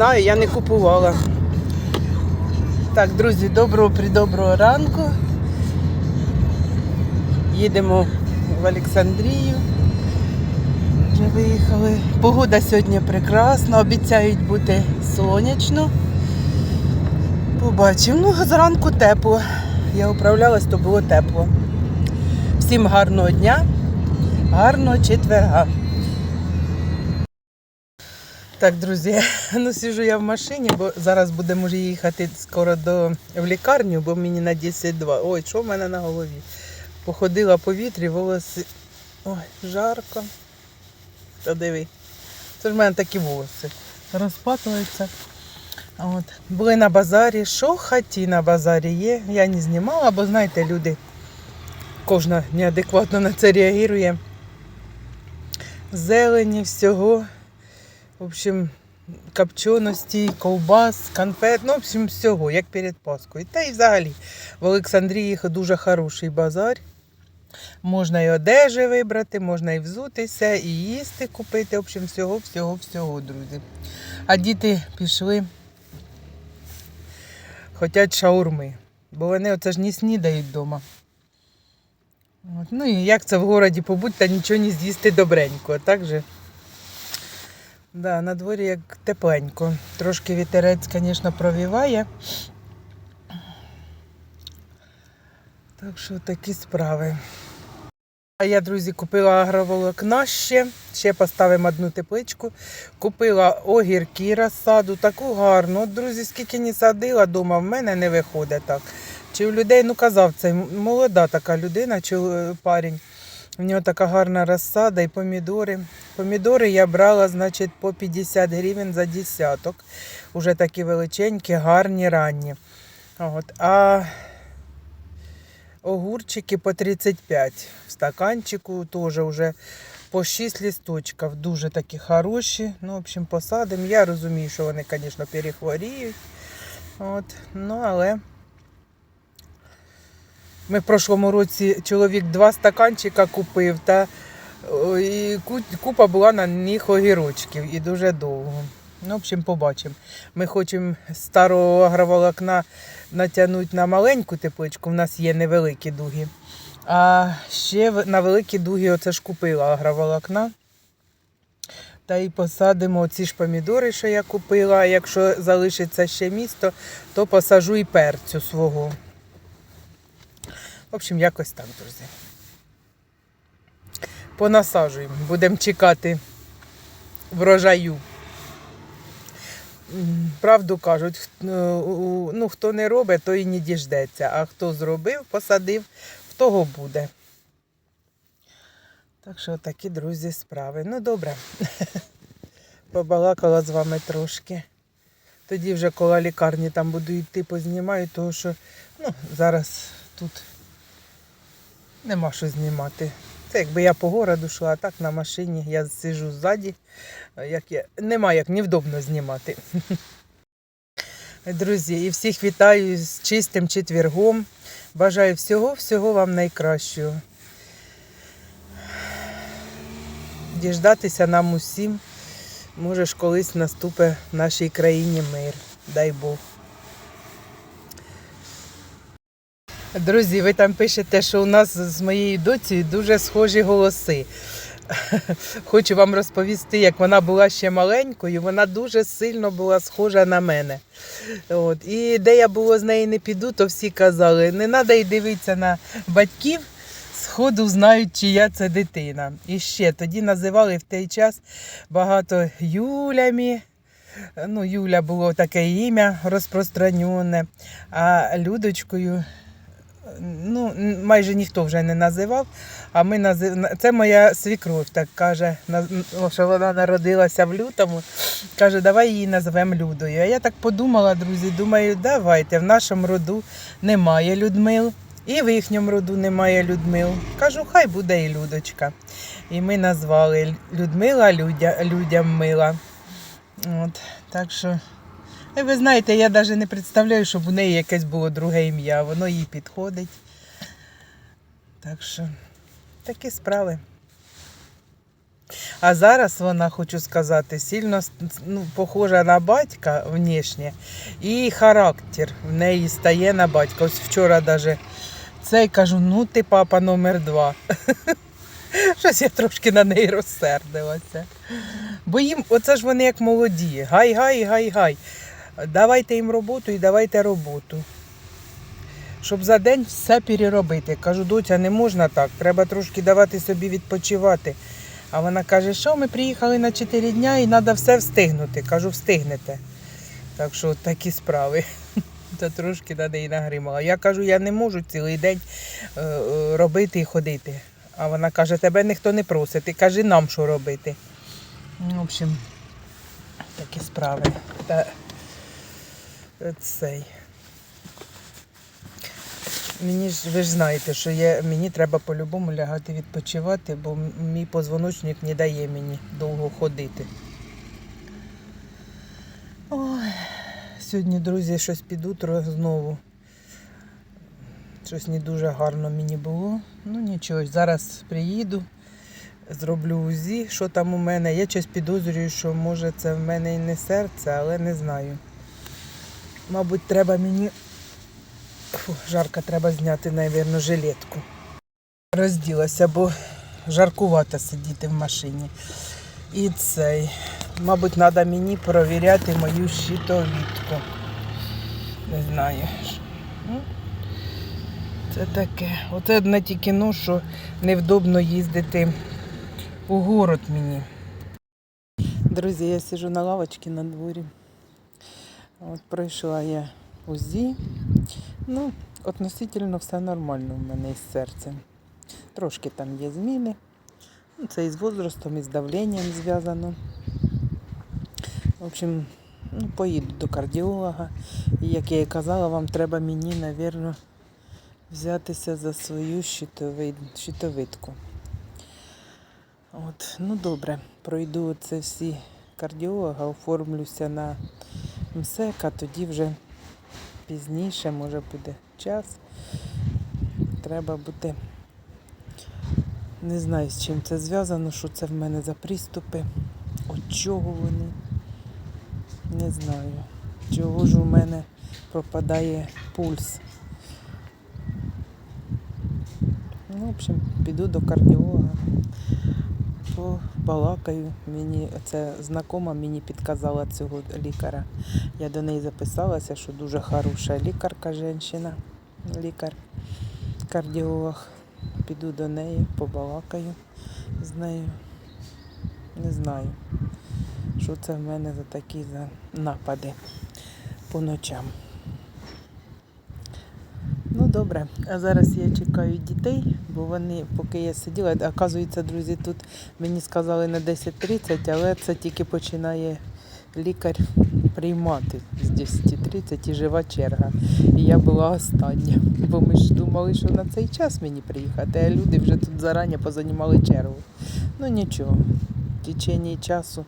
знаю, я не купувала. Так, друзі, доброго придоброго ранку. Їдемо в Олександрію. Вже виїхали. Погода сьогодні прекрасна, обіцяють бути сонячно. Побачимо. Ну, зранку тепло. Я управлялась, то було тепло. Всім гарного дня, гарного четверга. Так, друзі, ну сижу я в машині, бо зараз будемо вже їхати скоро до в лікарню, бо мені на 10-2. Ой, що в мене на голові? Походила по вітрі, волоси. Ой, жарко. Та диви. Це ж в мене такі волоси. Розпатуються. От. Були на базарі. Що хаті на базарі є. Я не знімала, бо знаєте, люди кожна неадекватно на це реагує. Зелені, всього. В общем, копченості, ковбас, конфет, ну, в общем, всього, як перед Паскою. Та й взагалі в Олександрії дуже хороший базар. Можна і одежі вибрати, можна і взутися, і їсти купити. В общем, всього, всього, всього, друзі. А діти пішли, хочуть шаурми, бо вони оце ж не снідають вдома. От. Ну і як це в городі побудь та нічого не з'їсти добренько. Так же. Да, на дворі як тепленько. Трошки вітерець, звісно, провіває. Так що такі справи. А я, друзі, купила агроволокна ще. Ще поставимо одну тепличку. Купила огірки розсаду, таку гарну. От, друзі, скільки не садила вдома, в мене не виходить так. Чи у людей, ну казав, це молода така людина, чи е, парень. У нього така гарна розсада і помідори. Помідори я брала, значить, по 50 гривень за десяток. Уже такі величенькі, гарні, ранні. От. А огурчики по 35. В стаканчику теж вже по 6 лісточків. Дуже такі хороші. Ну, в общем, посадимо. Я розумію, що вони, звісно, перехворіють. От. Ну, але ми в прошлому році чоловік два стаканчика купив, та і купа була на них огірочків і дуже довго. Ну, в общем, побачимо. Ми хочемо старого агроволокна натягнути на маленьку тепличку, у нас є невеликі дуги. А ще на великі дуги оце ж купила агроволокна. Та й посадимо ці ж помідори, що я купила. Якщо залишиться ще місто, то посажу і перцю свого. В общем, якось так, друзі. Понасаджуємо. Будемо чекати врожаю. Правду кажуть, е, ну, хто не робить, той і не діждеться. А хто зробив, посадив, в того буде. Так що такі, друзі, справи. Ну, добре. Побалакала з вами трошки. Тоді вже коло лікарні там буду йти познімаю, тому що ну, зараз тут нема що знімати. Це якби я по городу йшла, а так на машині я сиджу ззаді. Як я... Нема як невдобно знімати. Друзі, і всіх вітаю з чистим четвергом. Бажаю всього-всього вам найкращого. Діждатися нам усім. Може колись наступить в нашій країні мир. Дай Бог. Друзі, ви там пишете, що у нас з моєю доцею дуже схожі голоси. Хочу вам розповісти, як вона була ще маленькою, вона дуже сильно була схожа на мене. От. І де я було з нею не піду, то всі казали, не треба й дивитися на батьків, сходу знають, чия це дитина. І ще тоді називали в той час багато Юлями. Ну, Юля було таке ім'я розпространене, а Людочкою ну, майже ніхто вже не називав. А ми назив... це моя свікров, так каже, що вона народилася в лютому. Каже, давай її назвемо Людою. А я так подумала, друзі, думаю, давайте, в нашому роду немає Людмил. І в їхньому роду немає Людмил. Кажу, хай буде і Людочка. І ми назвали Людмила Людя, людям мила. От, так що, ви знаєте, я навіть не представляю, щоб у неї якесь було друге ім'я. Воно їй підходить. Так що, такі справи. А зараз вона, хочу сказати, сильно ну, похожа на батька внешне, і характер в неї стає на батька. Ось вчора навіть цей кажу, ну ти папа номер два. Щось я трошки на неї розсердилася. Бо їм, оце ж вони як молоді. Гай, гай, гай, гай. Давайте їм роботу і давайте роботу. Щоб за день все переробити. Кажу, доця, не можна так, треба трошки давати собі відпочивати. А вона каже, що ми приїхали на 4 дня і треба все встигнути. Кажу, встигнете. Так що такі справи. Та трошки на неї нагримала. Я кажу, я не можу цілий день е, е, робити і ходити. А вона каже, тебе ніхто не просить, ти кажи нам, що робити. Ну, В общем, такі справи. Цей. Мені ж ви ж знаєте, що я, мені треба по-любому лягати відпочивати, бо мій позвоночник не дає мені довго ходити. Ой, сьогодні, друзі, щось під утро знову. Щось не дуже гарно мені було. Ну нічого, зараз приїду, зроблю УЗІ, що там у мене. Я щось підозрюю, що може це в мене і не серце, але не знаю. Мабуть, треба мені. Фу, жарко, треба зняти, мабуть, жилетку. Розділася, бо жаркувато сидіти в машині. І цей. Мабуть, треба мені провіряти мою щитовідку. Не знаю. Ну, Це таке. Оце одне тільки ну, що невдобно їздити у город мені. Друзі, я сиджу на лавочці на дворі. От пройшла я УЗІ. Ну, относительно все нормально в мене із серцем. Трошки там є зміни. Ну, Це і з возрастом, і з давленням зв'язано. В общем, ну, поїду до кардіолога. І як я і казала, вам треба мені, напевно, взятися за свою щитови- щитовидку. От, ну добре, пройду це всі кардіолога, оформлюся на МСЕК, а тоді вже пізніше, може буде час. Треба буде. Не знаю, з чим це зв'язано, що це в мене за приступи. От чого вони? Не знаю. Чого ж у мене пропадає пульс. Ну, в общем, піду до кардіолога. Побалакаю. Мені це знакома мені підказала цього лікаря. Я до неї записалася, що дуже хороша лікарка жінка, лікар, кардіолог. Піду до неї, побалакаю з нею. Не знаю, що це в мене за такі за напади по ночам. Добре, а зараз я чекаю дітей, бо вони, поки я сиділа, оказується, друзі, тут мені сказали на 10.30, але це тільки починає лікар приймати з 10.30 і жива черга. І я була остання. Бо ми ж думали, що на цей час мені приїхати, а люди вже тут зарані позанімали чергу. Ну нічого, в течение часу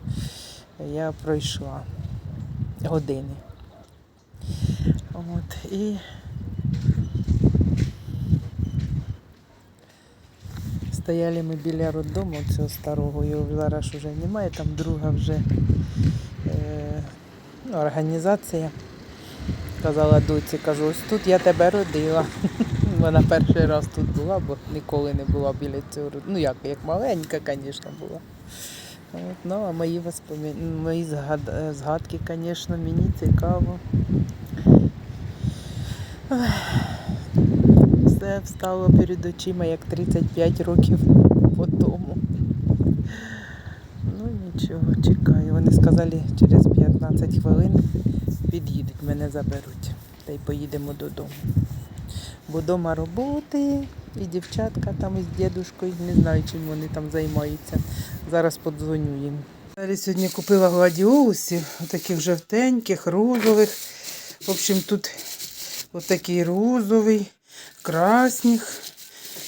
я пройшла години. От, і Стояли ми біля роддому цього старого, його зараз вже немає, там друга вже е, ну, організація. Казала доці, кажу, ось тут я тебе родила. Вона перший раз тут була, бо ніколи не була біля цього. род- Ну як, як маленька, звісно, була. От, ну, а мої, воспомин... мої згад... згадки, звісно, мені цікаво. Ой. Все встало перед очима як 35 років по тому. Ну нічого, чекаю. Вони сказали, через 15 хвилин під'їдуть, мене заберуть. Та й поїдемо додому. Бо вдома роботи і дівчатка там із дідушкою, не знаю, чим вони там займаються. Зараз подзвоню їм. Далі сьогодні купила гладіолусів, таких жовтеньких, розових. В общем, тут отакий розовий, красних.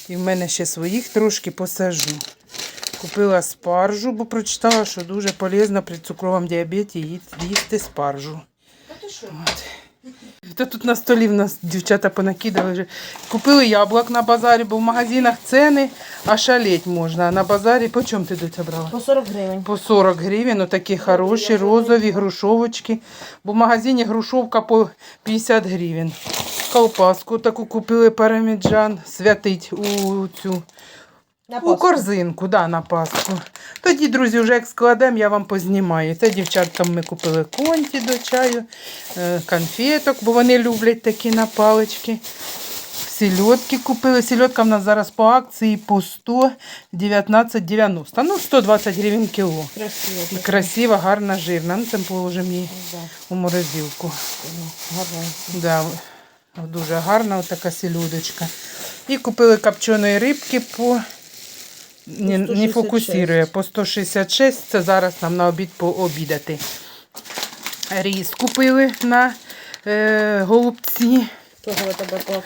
І в мене ще своїх трошки посажу. Купила спаржу, бо прочитала, що дуже полезно при цукровому діабеті їсти спаржу. От. Та тут на столі в нас дівчата понакидали вже. Купили яблук на базарі, бо в магазинах ціни, а шалеть можна. А на базарі по чому ти доця брала? По 40 гривень. По 40 гривень, отакі хороші, розові, грушовочки. Бо в магазині грушовка по 50 гривень. Колпаску таку купили параміджан, святить у цю На у корзинку, да, на Пасху. Тоді, друзі, вже як складемо, я вам познімаю. Це дівчаткам ми купили конті до чаю, е, конфеток, бо вони люблять такі на палички. Сільотки купили. Сільотка в нас зараз по акції по 119,90. Ну, 120 гривень кіло. Красиво. Красива, гарна, жирна. Ну, це положимо її у морозилку. гарно. Да, дуже гарна така селюдочка. І купили копченої рибки по. Не, не фокусує, по 166. Це зараз нам на обід пообідати. Різ купили на е, голубці.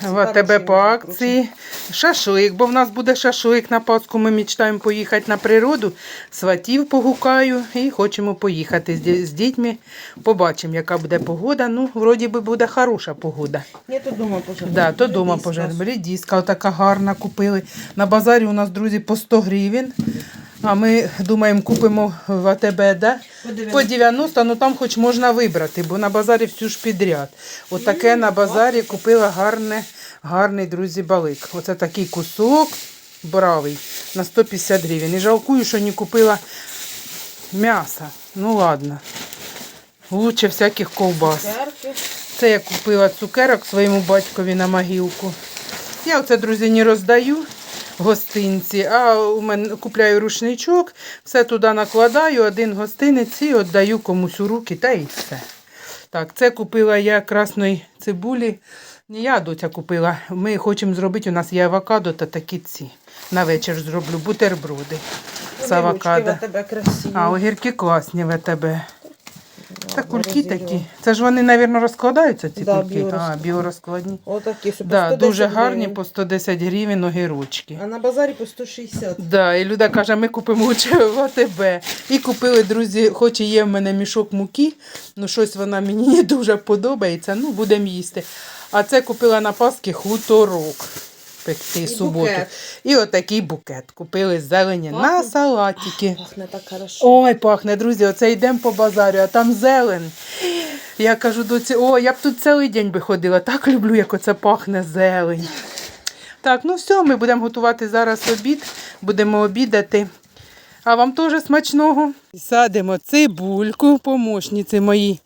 ВТБ по акції. Шашлик, бо в нас буде шашлик на Пасху. Ми мечтаємо поїхати на природу. Сватів погукаю і хочемо поїхати з, дітьми. Побачимо, яка буде погода. Ну, вроді би буде хороша погода. Я тут дома пожарю. Да, то дома пожаримо. Рідіска така гарна купили. На базарі у нас, друзі, по 100 гривень. А ми думаємо, купимо в АТБ, да? По 90, ну там хоч можна вибрати, бо на базарі всю ж підряд. Отаке на базарі купила гарне, гарний, друзі, балик. Оце такий кусок бравий на 150 гривень. І жалкую, що не купила м'яса. Ну ладно. Лучше всяких ковбас. Це я купила цукерок своєму батькові на могилку. Я оце, друзі, не роздаю гостинці, а у мене купляю рушничок, все туди накладаю, один гостинець і віддаю комусь у руки, та і все. Так, це купила я красної цибулі. Не я доця купила. Ми хочемо зробити, у нас є авокадо та такі ці. На вечір зроблю бутерброди з авокадо. А огірки класні в тебе. Та кульки такі. Це ж вони, мабуть, розкладаються, ці Да, кульки. А, біорозкладні. біорозкладні. Отакі, що Да, дуже гарні, гривень. по 110 гривень огірочки. А на базарі по 160. Да, і Люда каже, ми купимо лучше в АТБ. І купили, друзі, хоч і є в мене мішок муки, ну щось вона мені не дуже подобається, ну будемо їсти. А це купила на Пасхи хуторок пекти І суботу. букет. І отакий букет. Купили зелені на Пахне? салатики. Пахне так хорошо. Ой, пахне, друзі, оце йдемо по базарю, а там зелень. Я кажу доці, о, я б тут цілий день би ходила. Так люблю, як оце пахне зелень. Так, ну все, ми будемо готувати зараз обід, будемо обідати. А вам теж смачного. Садимо цибульку, помощниці мої.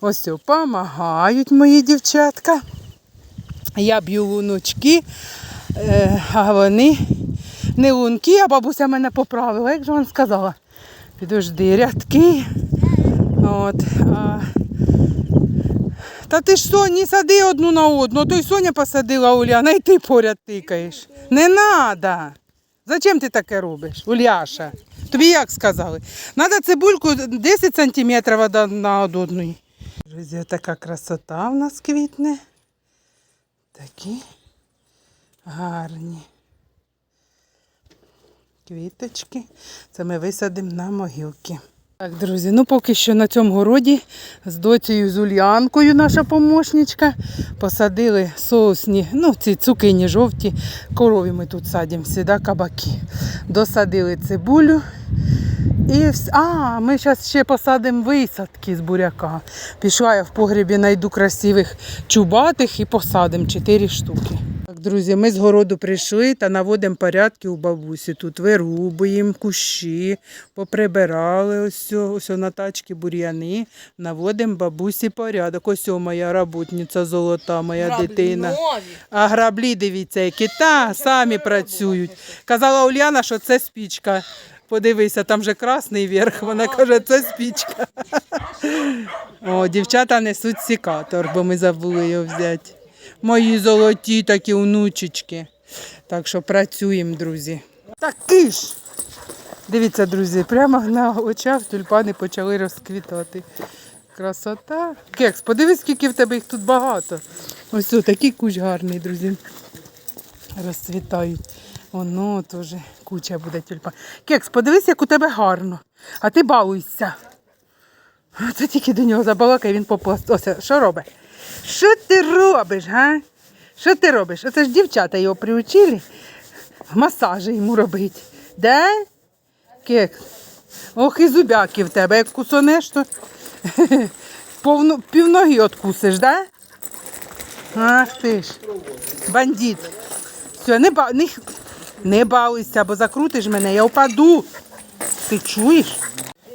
Ось допомагають мої дівчатка. Я б'ю луночки, е, а вони не лунки, а бабуся мене поправила, як же вона сказала. Підожди, рядки. От, а... Та ти ж Соні сади одну на одну, то й Соня посадила Уляна, і ти поряд тикаєш. Не треба. Зачем ти таке робиш, Уляша? Тобі як сказали? Надо цибульку 10 сантиметрів на одної. Друзі, така красота в нас квітне. Такі гарні квіточки. Це ми висадимо на могилки. Так, друзі, ну поки що на цьому городі з доцією з Ульянкою, наша помощничка, посадили соусні, ну ці цукині жовті, корові ми тут садимо, сюди кабаки. Досадили цибулю. І вс- А, ми зараз ще посадимо висадки з буряка. Пішла я в погребі, знайду красивих чубатих і посадимо 4 штуки. Так, друзі, ми з городу прийшли та наводимо порядки у бабусі. Тут вирубуємо кущі, поприбирали ось, ось на тачки бур'яни, наводимо бабусі порядок. Ось о моя работниця золота, моя дитина. Нові. А граблі, дивіться, які та самі працюють. Казала Уляна, що це спічка. Подивися, там же красний верх. Вона каже, це спічка. О, дівчата несуть сікатор, бо ми забули його взяти. Мої золоті такі внучечки. Так що працюємо, друзі. Такі ж. Дивіться, друзі, прямо на очах тюльпани почали розквітати. Красота. Кекс, подивись, скільки в тебе їх тут багато. Ось такий кущ гарний, друзі. Розцвітають. Воно теж куча буде тюльпан. Кекс, подивись, як у тебе гарно. А ти балуйся. Це тільки до нього забалакає, він попласт. Ось, що робить? Що ти робиш, га? Що ти робиш? Оце ж дівчата його приучили масажі йому робити. Да? Кекс? Ох, і зубяки в тебе, як кусонеш, то повну, півноги откусиш, да? Ах ти ж, бандит. Все, не, ба, не, не балуйся, бо закрутиш мене, я впаду. Ти чуєш?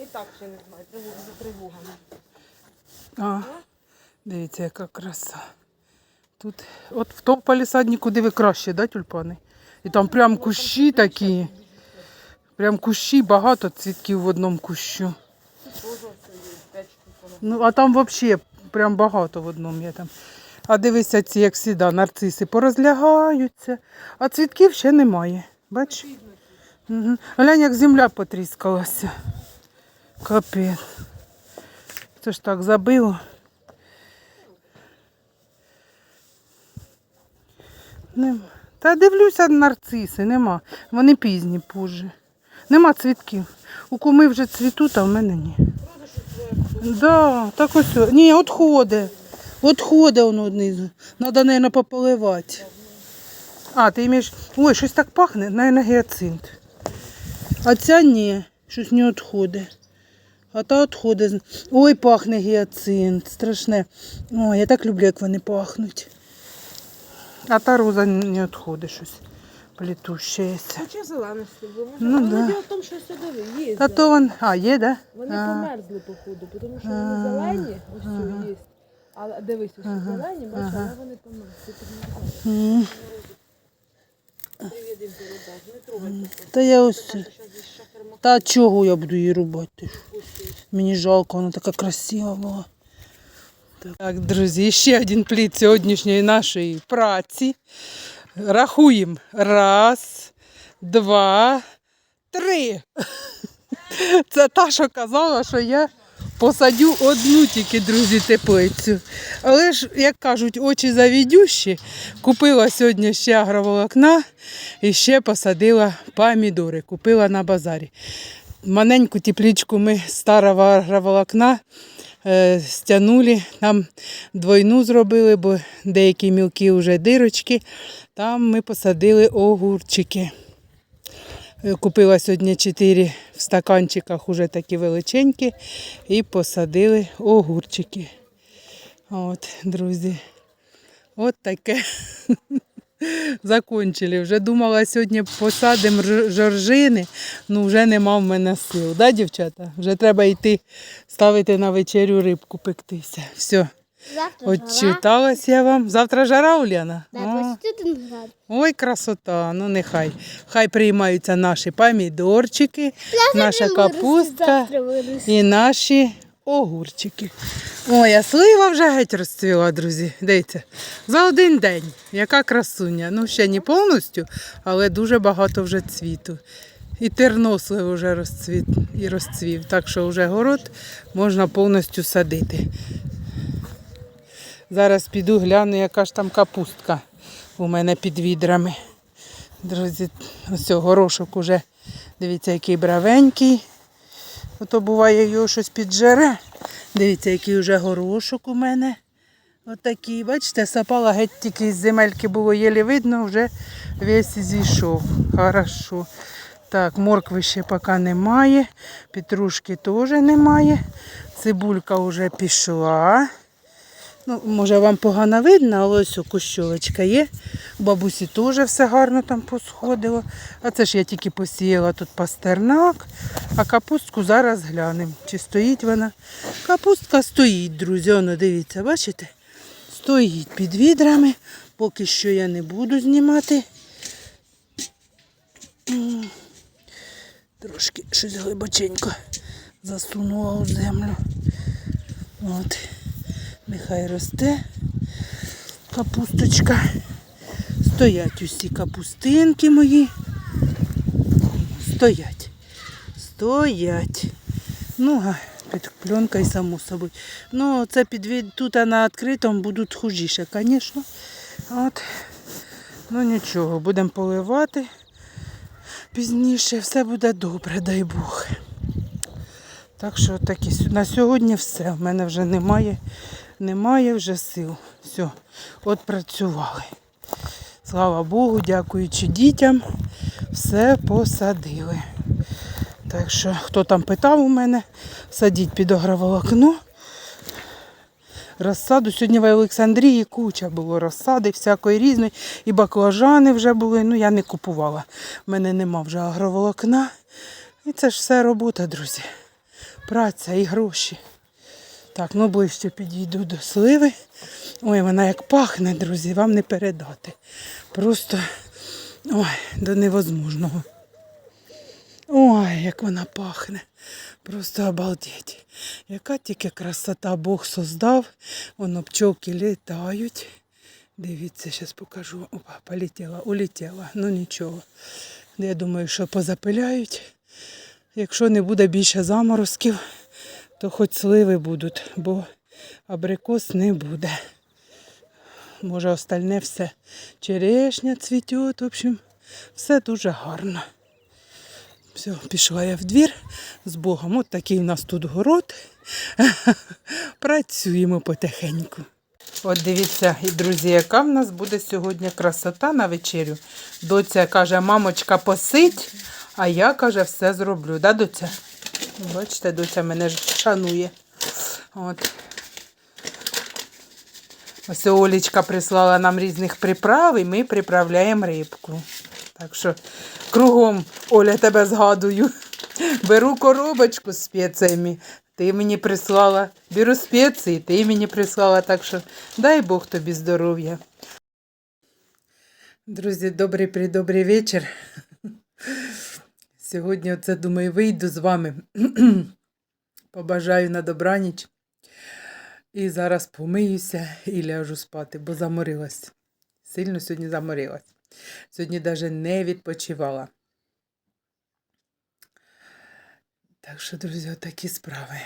І так ще не знаю, тривога за тривогами. А, дивіться, яка краса. Тут, от в тому палісаднику, де ви краще, да, тюльпани? І там прям кущі такі. Прям кущі, багато цвітків в одному кущу. Ну, а там взагалі прям багато в одному є там. А дивися, ці, як завжди, нарциси порозлягаються, а цвітків ще немає. Бач? Угу. Глянь, як земля потріскалася. Капець. Це ж так забило. Нема. Та дивлюся нарциси, нема. Вони пізні позже. Нема цвітків. У куми вже цвітуть, а в мене ні. Да, так ось. Ні, отходи. Отходи воно однизу. Надо, мабуть, пополивати. А, ти маєш. Ой, щось так пахне, наверное, гіацинт. А ця ні, щось не відходить. А та відходить. Ой, пахне гіацинт, страшне. Ой, я так люблю, як вони пахнуть. А та роза не відходить щось. Плетущеся. Хоча зеленості було. Ну, Але да. діло в тому, що є. Та то вон. А, є, да? Вони А. померзли, походу, тому що вони зелені, ось ага. є. Але дивись, ось зелені, бачиш, але вони трогай. Та я ось. Та чого я буду її рубати? Мені жалко, вона така красива була. Так, друзі, ще один плід сьогоднішньої нашої праці. Рахуємо. Раз, два, три. Це та, що казала, що я посадю одну тільки, друзі, теплицю. Але ж, як кажуть, очі завідющі. Купила сьогодні ще агроволокна і ще посадила помідори. Купила на базарі. Маленьку тепличку ми старого агроволокна е, стягнули. Там двойну зробили, бо деякі мілкі вже дирочки. Там ми посадили огурчики. Е, Купила сьогодні 4 в стаканчиках, уже такі величенькі, і посадили огурчики. От, друзі. От таке. Закончили. Вже думала, сьогодні посадимо жоржини, ну вже нема в мене сил. Да, дівчата? Вже треба йти ставити на вечерю рибку пектися. Все, Завтра жара. отчиталась я вам. Завтра жара, Уляна? Да, О. Ой, красота, ну нехай. Хай приймаються наші помідорчики, наша капустка і наші огурчики. Ой, а слива вже геть розцвіла, друзі. Дивіться, за один день. Яка красуня. Ну, ще не повністю, але дуже багато вже цвіту. І тернослив вже розцвіт і розцвів. Так що вже город можна повністю садити. Зараз піду гляну, яка ж там капустка у мене під відрами. Друзі, ось горошок уже, дивіться, який бравенький. Ото буває його щось піджере. Дивіться, який вже горошок у мене. Отакий, бачите, сапала геть тільки з земельки було єлі видно, вже весь зійшов. Хорошо. Так, моркви ще поки немає, петрушки теж немає. Цибулька вже пішла. Ну, може вам погано видно, але ось у кущовочка є. Бабусі теж все гарно там посходило. А це ж я тільки посіяла тут пастернак, а капустку зараз глянемо, чи стоїть вона. Капустка стоїть, друзі, воно дивіться, бачите? Стоїть під відрами. Поки що я не буду знімати. Трошки щось глибоченько засунула у землю. От. Нехай росте капусточка. Стоять усі капустинки мої. Стоять. Стоять. Ну, а під пленкою, само собою. Ну, це під тут на відкритому будуть хужіше, звісно. От. Ну нічого, будемо поливати. Пізніше все буде добре, дай Бог. Так що такі, на сьогодні все. У мене вже немає немає вже сил. Все, от працювали. Слава Богу, дякуючи дітям, все посадили. Так що, хто там питав у мене, садіть під огроволокно. Розсаду сьогодні в Олександрії куча було розсади, всякої різної. І баклажани вже були. Ну, я не купувала. У мене нема вже агроволокна. І це ж все робота, друзі. Праця і гроші. Так, ну ближче підійду до сливи. Ой, вона як пахне, друзі, вам не передати. Просто ой, до невозможного. Ой, як вона пахне. Просто обалдеть. Яка тільки красота Бог создав. Воно пчолки літають. Дивіться, зараз покажу. Опа, полетіла, улетіла. Ну нічого. Я думаю, що позапиляють. Якщо не буде більше заморозків, то хоч сливи будуть, бо абрикос не буде. Може, остальне все черешня цвіте, в общем, все дуже гарно. Все, пішла я в двір з Богом. От такий у нас тут город. Працюємо потихеньку. От дивіться, і друзі, яка в нас буде сьогодні красота на вечерю. Доця каже, мамочка, посидь, а я каже, все зроблю. Да, доця? Бачите, доця мене ж шанує. От. Ось Олічка прислала нам різних приправ, і ми приправляємо рибку. Так що кругом, Оля, тебе згадую. Беру коробочку з спеціями. Ти мені прислала. Беру спеції, ти мені прислала. Так що дай Бог тобі здоров'я. Друзі, добрий придобрий вечір. Сьогодні оце думаю, вийду з вами. Побажаю на добраніч. І зараз помиюся і ляжу спати, бо заморилась. Сильно сьогодні заморилась. Сьогодні навіть не відпочивала. Так що, друзі, такі справи.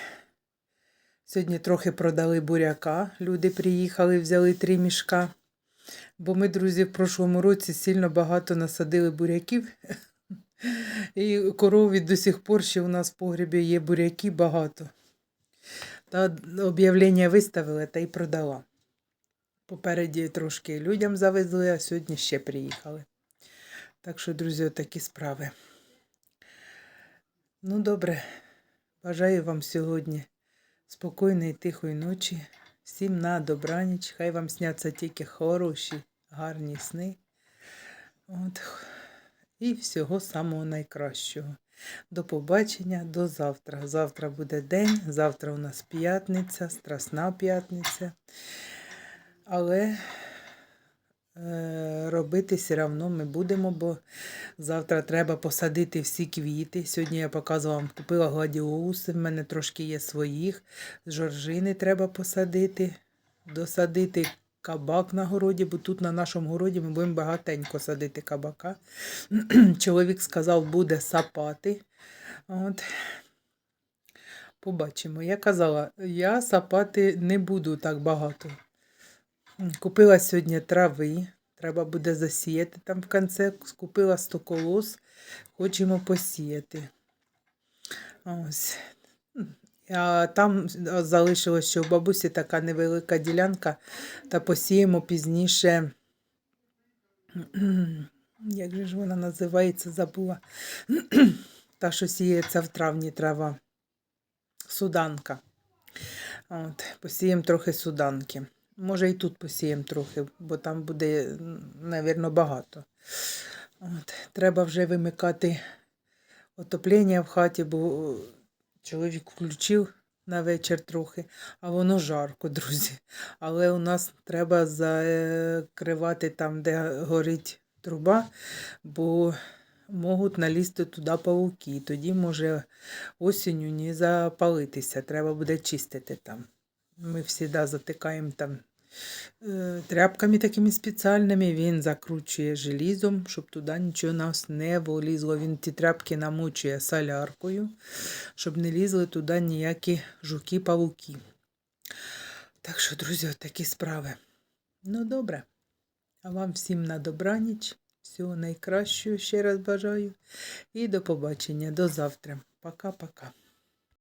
Сьогодні трохи продали буряка. Люди приїхали, взяли три мішка. Бо ми, друзі, в прошлому році сильно багато насадили буряків. І корові до сих пор ще у нас в погребі є буряки багато. Та об'явлення виставила та й продала. Попереді трошки людям завезли, а сьогодні ще приїхали. Так що, друзі, такі справи. Ну, добре. Бажаю вам сьогодні спокійної тихої ночі. Всім на добраніч. Хай вам сняться тільки хороші, гарні сни. От. І всього самого найкращого. До побачення, до завтра. Завтра буде день, завтра у нас п'ятниця, страсна п'ятниця. Але е, робити все одно ми будемо, бо завтра треба посадити всі квіти. Сьогодні я показувала вам, купила гладіолуси, в мене трошки є своїх. Жоржини треба посадити, досадити кабак на городі, бо тут на нашому городі ми будемо багатенько садити кабака. Чоловік сказав, буде сапати. От. Побачимо. Я казала, я сапати не буду так багато. Купила сьогодні трави. Треба буде засіяти там в кінці. Купила 100 колос. Хочемо посіяти. Ось. Там залишилось, що у бабусі така невелика ділянка, та посіємо пізніше. Як же ж вона називається, забула. Та, що сіється в травні трава. Суданка. От, посіємо трохи суданки. Може, і тут посіємо трохи, бо там буде, мабуть, багато. От, треба вже вимикати отоплення в хаті, бо чоловік включив на вечір трохи, а воно жарко, друзі. Але у нас треба закривати там, де горить труба, бо можуть налізти туди павуки. Тоді може осінню не запалитися, треба буде чистити там. Ми завжди затикаємо там тряпками такими спеціальними, він закручує желізом, щоб туди нічого нас не влізло. Він ті тряпки намочує соляркою, щоб не лізли туди ніякі жуки-павуки. Так що, друзі, такі справи. Ну, добре. А вам всім на добраніч. Всього найкращого ще раз бажаю. І до побачення. До завтра. Пока-пока.